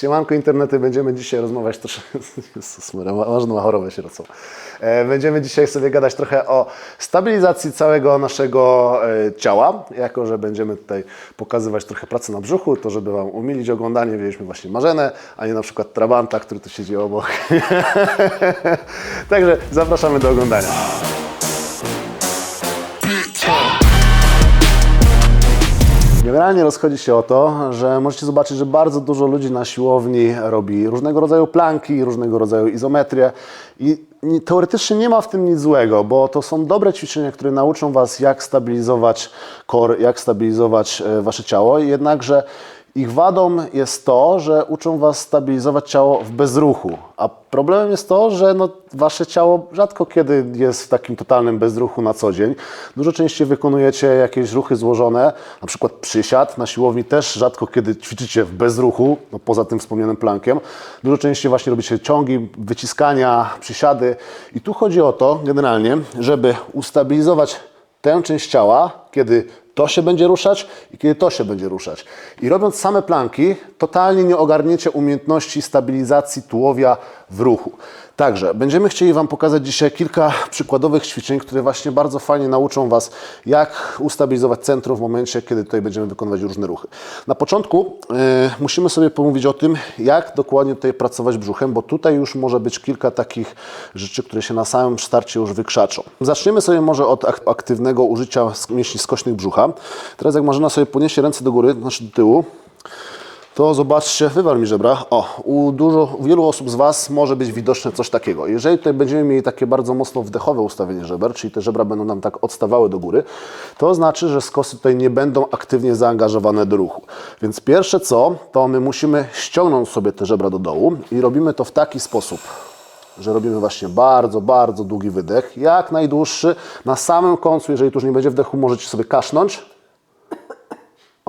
Siemanko internety, będziemy dzisiaj rozmawiać troszkę, Jezus można ma chorobę sierocą. E, Będziemy dzisiaj sobie gadać trochę o stabilizacji całego naszego e, ciała, jako że będziemy tutaj pokazywać trochę pracy na brzuchu, to żeby Wam umilić oglądanie, wzięliśmy właśnie Marzenę, a nie na przykład Trabanta, który tu siedzi obok. Także zapraszamy do oglądania. Generalnie rozchodzi się o to, że możecie zobaczyć, że bardzo dużo ludzi na siłowni robi różnego rodzaju planki, różnego rodzaju izometrię i nie- teoretycznie nie ma w tym nic złego, bo to są dobre ćwiczenia, które nauczą Was, jak stabilizować core, jak stabilizować e, Wasze ciało, jednakże ich wadą jest to, że uczą Was stabilizować ciało w bezruchu, a problemem jest to, że no, Wasze ciało rzadko kiedy jest w takim totalnym bezruchu na co dzień. Dużo częściej wykonujecie jakieś ruchy złożone, na przykład przysiad. Na siłowni też rzadko kiedy ćwiczycie w bezruchu, no, poza tym wspomnianym plankiem. Dużo częściej właśnie robicie ciągi, wyciskania, przysiady. I tu chodzi o to generalnie, żeby ustabilizować tę część ciała, kiedy to się będzie ruszać i kiedy to się będzie ruszać. I robiąc same planki, totalnie nie ogarniecie umiejętności stabilizacji tułowia w ruchu. Także będziemy chcieli Wam pokazać dzisiaj kilka przykładowych ćwiczeń, które właśnie bardzo fajnie nauczą Was, jak ustabilizować centrum w momencie, kiedy tutaj będziemy wykonywać różne ruchy. Na początku e, musimy sobie pomówić o tym, jak dokładnie tutaj pracować brzuchem, bo tutaj już może być kilka takich rzeczy, które się na samym starcie już wykrzaczą. Zaczniemy sobie może od ak- aktywnego użycia mięśni skośnych brzucha. Teraz jak Marzena sobie poniesie ręce do góry, znaczy do tyłu, to zobaczcie, wywal mi żebra. O, u, dużo, u wielu osób z Was może być widoczne coś takiego. Jeżeli tutaj będziemy mieli takie bardzo mocno wdechowe ustawienie żeber, czyli te żebra będą nam tak odstawały do góry, to znaczy, że skosy tutaj nie będą aktywnie zaangażowane do ruchu. Więc pierwsze co, to my musimy ściągnąć sobie te żebra do dołu i robimy to w taki sposób, że robimy właśnie bardzo, bardzo długi wydech, jak najdłuższy. Na samym końcu, jeżeli tu już nie będzie wdechu, możecie sobie kasznąć.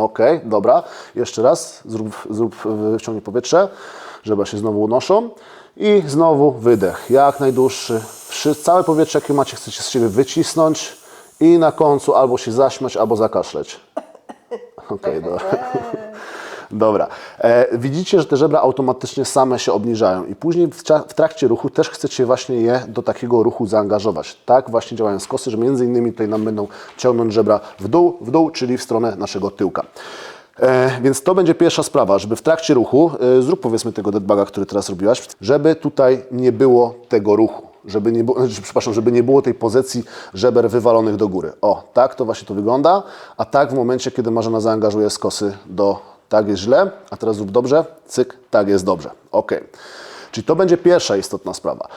Ok, dobra. Jeszcze raz. Zrób, zrób wyciągnij powietrze, żeby się znowu unoszą. I znowu wydech. Jak najdłuższy. Całe powietrze, jakie macie, chcecie z siebie wycisnąć. I na końcu albo się zaśmiać, albo zakaszleć. Ok, dobra. Dobra. E, widzicie, że te żebra automatycznie same się obniżają i później w, w trakcie ruchu też chcecie właśnie je do takiego ruchu zaangażować. Tak właśnie działają skosy, że między innymi tutaj nam będą ciągnąć żebra w dół, w dół, czyli w stronę naszego tyłka. E, więc to będzie pierwsza sprawa, żeby w trakcie ruchu, e, zrób powiedzmy tego deadbaga, który teraz robiłaś, żeby tutaj nie było tego ruchu. Żeby nie, było, znaczy, przepraszam, żeby nie było tej pozycji żeber wywalonych do góry. O, tak to właśnie to wygląda, a tak w momencie, kiedy Marzena zaangażuje skosy do tak jest źle, a teraz zrób dobrze, cyk, tak jest dobrze. Ok. Czyli to będzie pierwsza istotna sprawa.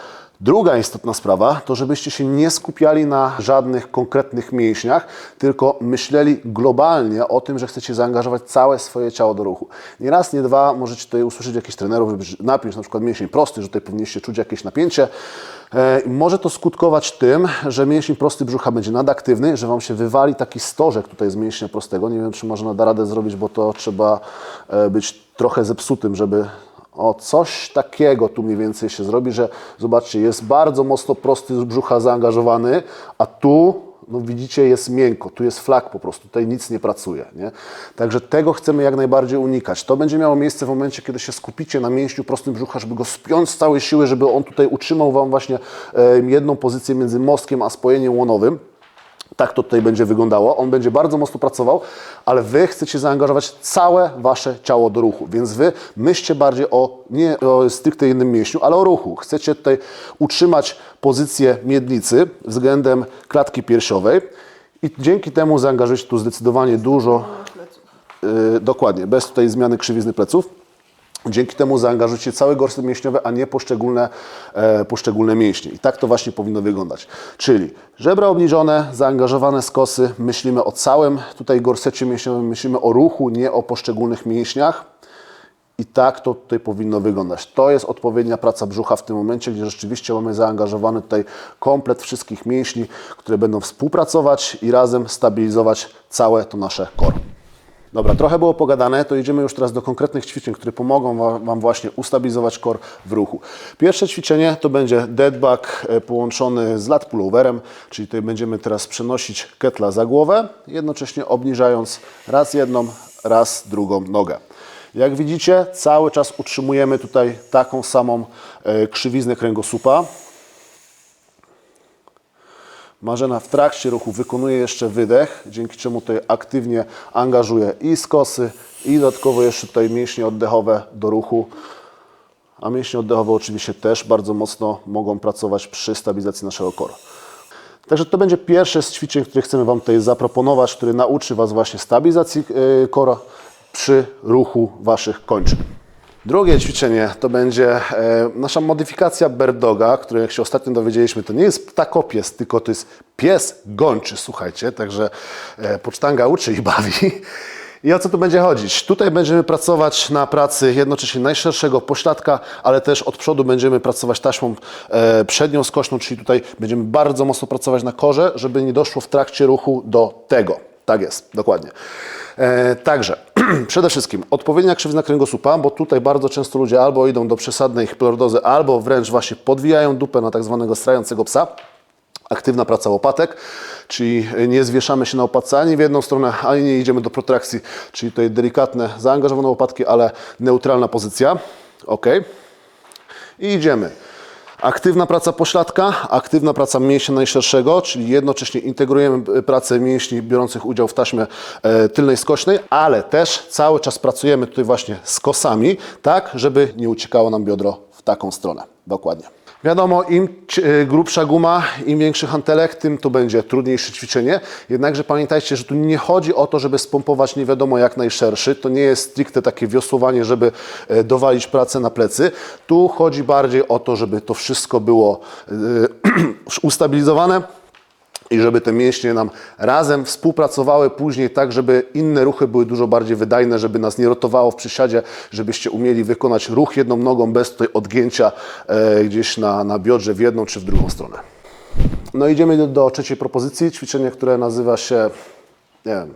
Druga istotna sprawa to, żebyście się nie skupiali na żadnych konkretnych mięśniach, tylko myśleli globalnie o tym, że chcecie zaangażować całe swoje ciało do ruchu. Nie raz, nie dwa możecie tutaj usłyszeć jakichś trenerów, żeby na przykład mięsień prosty, że tutaj powinniście czuć jakieś napięcie. E, Może to skutkować tym, że mięsień prosty brzucha będzie nadaktywny, że Wam się wywali taki stożek tutaj z mięśnia prostego. Nie wiem, czy można da radę zrobić, bo to trzeba e, być trochę zepsutym, żeby o coś takiego tu mniej więcej się zrobi, że zobaczcie, jest bardzo mocno prosty z brzucha zaangażowany, a tu, no widzicie, jest miękko, tu jest flak po prostu, tutaj nic nie pracuje. Nie? Także tego chcemy jak najbardziej unikać. To będzie miało miejsce w momencie, kiedy się skupicie na mięśniu prostym brzucha, żeby go spiąć z całej siły, żeby on tutaj utrzymał Wam właśnie e, jedną pozycję między mostkiem a spojeniem łonowym. Tak to tutaj będzie wyglądało. On będzie bardzo mocno pracował, ale Wy chcecie zaangażować całe Wasze ciało do ruchu, więc Wy myślcie bardziej o nie o stricte jednym mięśniu, ale o ruchu. Chcecie tutaj utrzymać pozycję miednicy względem klatki piersiowej i dzięki temu zaangażujecie tu zdecydowanie dużo, yy, dokładnie, bez tutaj zmiany krzywizny pleców. Dzięki temu zaangażujecie cały gorset mięśniowy, a nie poszczególne, e, poszczególne mięśnie. I tak to właśnie powinno wyglądać. Czyli żebra obniżone, zaangażowane skosy, myślimy o całym tutaj gorsecie mięśniowym, myślimy o ruchu, nie o poszczególnych mięśniach. I tak to tutaj powinno wyglądać. To jest odpowiednia praca brzucha w tym momencie, gdzie rzeczywiście mamy zaangażowany tutaj komplet wszystkich mięśni, które będą współpracować i razem stabilizować całe to nasze core. Dobra, trochę było pogadane, to idziemy już teraz do konkretnych ćwiczeń, które pomogą wa- Wam właśnie ustabilizować core w ruchu. Pierwsze ćwiczenie to będzie dead bug e, połączony z lat pulloverem, czyli tutaj będziemy teraz przenosić ketla za głowę, jednocześnie obniżając raz jedną, raz drugą nogę. Jak widzicie, cały czas utrzymujemy tutaj taką samą e, krzywiznę kręgosłupa. Marzena w trakcie ruchu wykonuje jeszcze wydech, dzięki czemu tutaj aktywnie angażuje i skosy, i dodatkowo jeszcze tutaj mięśnie oddechowe do ruchu. A mięśnie oddechowe oczywiście też bardzo mocno mogą pracować przy stabilizacji naszego koru. Także to będzie pierwsze z ćwiczeń, które chcemy Wam tutaj zaproponować, który nauczy Was właśnie stabilizacji yy, kora przy ruchu Waszych kończyn. Drugie ćwiczenie to będzie e, nasza modyfikacja Berdoga, której jak się ostatnio dowiedzieliśmy, to nie jest ptakopies, tylko to jest pies gończy, słuchajcie, także e, pocztanga uczy i bawi. I o co tu będzie chodzić? Tutaj będziemy pracować na pracy jednocześnie najszerszego pośladka, ale też od przodu będziemy pracować taśmą e, przednią skośną, czyli tutaj będziemy bardzo mocno pracować na korze, żeby nie doszło w trakcie ruchu do tego. Tak jest, dokładnie. Także przede wszystkim odpowiednia krzywizna kręgosłupa, bo tutaj bardzo często ludzie albo idą do przesadnej hiperlordozy, albo wręcz właśnie podwijają dupę na tak zwanego strającego psa aktywna praca łopatek, czyli nie zwieszamy się na łopatce ani w jedną stronę, ani nie idziemy do protrakcji, czyli tutaj delikatne, zaangażowane łopatki, ale neutralna pozycja. Ok. I idziemy. Aktywna praca pośladka, aktywna praca mięśnia najszerszego, czyli jednocześnie integrujemy pracę mięśni biorących udział w taśmie e, tylnej skośnej, ale też cały czas pracujemy tutaj właśnie z kosami, tak, żeby nie uciekało nam biodro w taką stronę. Dokładnie. Wiadomo, im e, grubsza guma, im większy hantelek, tym to będzie trudniejsze ćwiczenie. Jednakże pamiętajcie, że tu nie chodzi o to, żeby spompować nie wiadomo jak najszerszy. To nie jest stricte takie wiosłowanie, żeby e, dowalić pracę na plecy. Tu chodzi bardziej o to, żeby to wszystko było e, ustabilizowane i żeby te mięśnie nam razem współpracowały później tak, żeby inne ruchy były dużo bardziej wydajne, żeby nas nie rotowało w przysiadzie, żebyście umieli wykonać ruch jedną nogą bez tutaj odgięcia e, gdzieś na, na biodrze w jedną czy w drugą stronę. No idziemy do, do trzeciej propozycji, ćwiczenie, które nazywa się, nie wiem,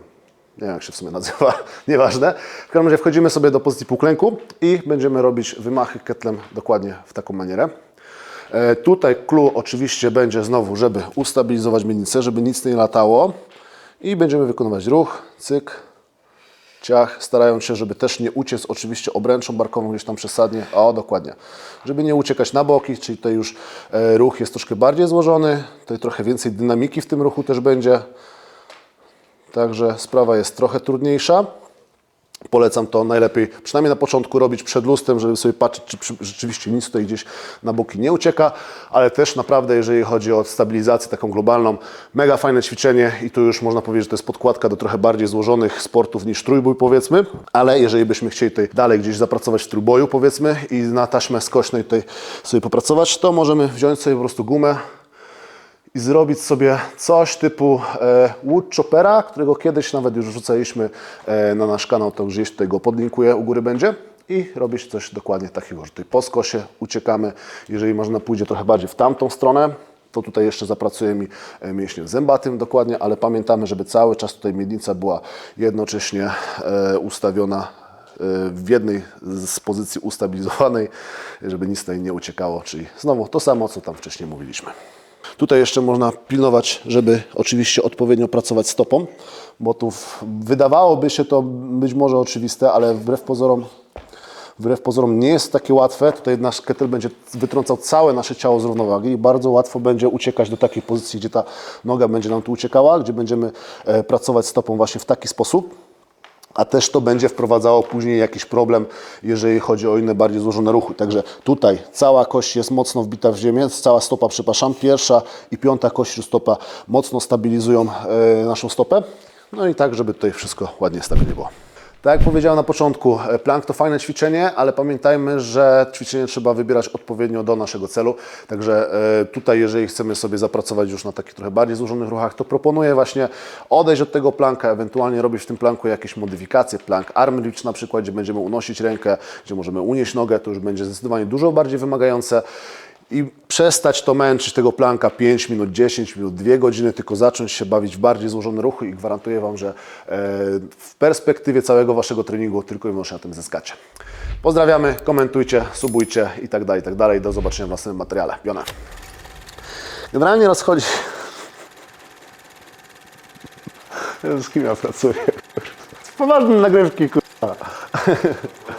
nie wiem jak się w sumie nazywa, nieważne. W każdym razie wchodzimy sobie do pozycji półklęku i będziemy robić wymachy ketlem dokładnie w taką manierę. E, Tutaj clue oczywiście będzie znowu, żeby ustabilizować miednicę, żeby nic nie latało. I będziemy wykonywać ruch, cyk, ciach, starając się, żeby też nie uciec oczywiście obręczą barkową gdzieś tam przesadnie. O, dokładnie. Żeby nie uciekać na boki, czyli tutaj już e, ruch jest troszkę bardziej złożony. Tutaj trochę więcej dynamiki w tym ruchu też będzie. Także sprawa jest trochę trudniejsza. Polecam to najlepiej, przynajmniej na początku, robić przed lustrem, żeby sobie patrzeć, czy rzeczywiście nic tutaj gdzieś na boki nie ucieka, ale też naprawdę, jeżeli chodzi o stabilizację taką globalną, mega fajne ćwiczenie i tu już można powiedzieć, że to jest podkładka do trochę bardziej złożonych sportów niż trójbój, powiedzmy, ale jeżeli byśmy chcieli tutaj dalej gdzieś zapracować w trójboju, powiedzmy, i na taśmę skośnej tutaj sobie popracować, to możemy wziąć sobie po prostu gumę, i zrobić sobie coś typu e, wood choppera, którego kiedyś nawet już wrzucaliśmy e, na nasz kanał, to gdzieś tutaj go podlinkuję, u góry będzie. I robić coś dokładnie takiego, że tutaj po skosie uciekamy. Jeżeli można pójdzie trochę bardziej w tamtą stronę, to tutaj jeszcze zapracuje mi e, mięśniem zębatym dokładnie, ale pamiętamy, żeby cały czas tutaj miednica była jednocześnie e, ustawiona e, w jednej z pozycji ustabilizowanej, żeby nic tutaj nie uciekało, czyli znowu to samo, co tam wcześniej mówiliśmy. Tutaj jeszcze można pilnować, żeby oczywiście odpowiednio pracować stopą, bo tu wydawałoby się to być może oczywiste, ale wbrew pozorom, wbrew pozorom nie jest takie łatwe. Tutaj nasz kettle będzie wytrącał całe nasze ciało z równowagi i bardzo łatwo będzie uciekać do takiej pozycji, gdzie ta noga będzie nam tu uciekała, gdzie będziemy e, pracować stopą właśnie w taki sposób a też to będzie wprowadzało później jakiś problem, jeżeli chodzi o inne bardziej złożone ruchy. Także tutaj cała kość jest mocno wbita w ziemię, cała stopa, przepraszam, pierwsza i piąta kość stopa mocno stabilizują e, naszą stopę. No i tak, żeby tutaj wszystko ładnie stabilnie było. Tak jak powiedziałem na początku, e, plank to fajne ćwiczenie, ale pamiętajmy, że ćwiczenie trzeba wybierać odpowiednio do naszego celu. Także e, tutaj, jeżeli chcemy sobie zapracować już na takich trochę bardziej złożonych ruchach, to proponuję właśnie odejść od tego planka, ewentualnie robić w tym planku jakieś modyfikacje. Plank arm reach na przykład, gdzie będziemy unosić rękę, gdzie możemy unieść nogę, to już będzie zdecydowanie dużo bardziej wymagające i przestać to męczyć tego planka 5 minut, 10 minut, 2 godziny, tylko zacząć się bawić w bardziej złożone ruchy i gwarantuję Wam, że e, w perspektywie całego Waszego treningu tylko i wyłącznie na tym zyskacie. Pozdrawiamy, komentujcie, subujcie i tak dalej, i tak dalej. Do zobaczenia w następnym materiale. Biona. Generalnie rozchodzi... Z kim ja pracuję? Poważne nagrywki, kurwa.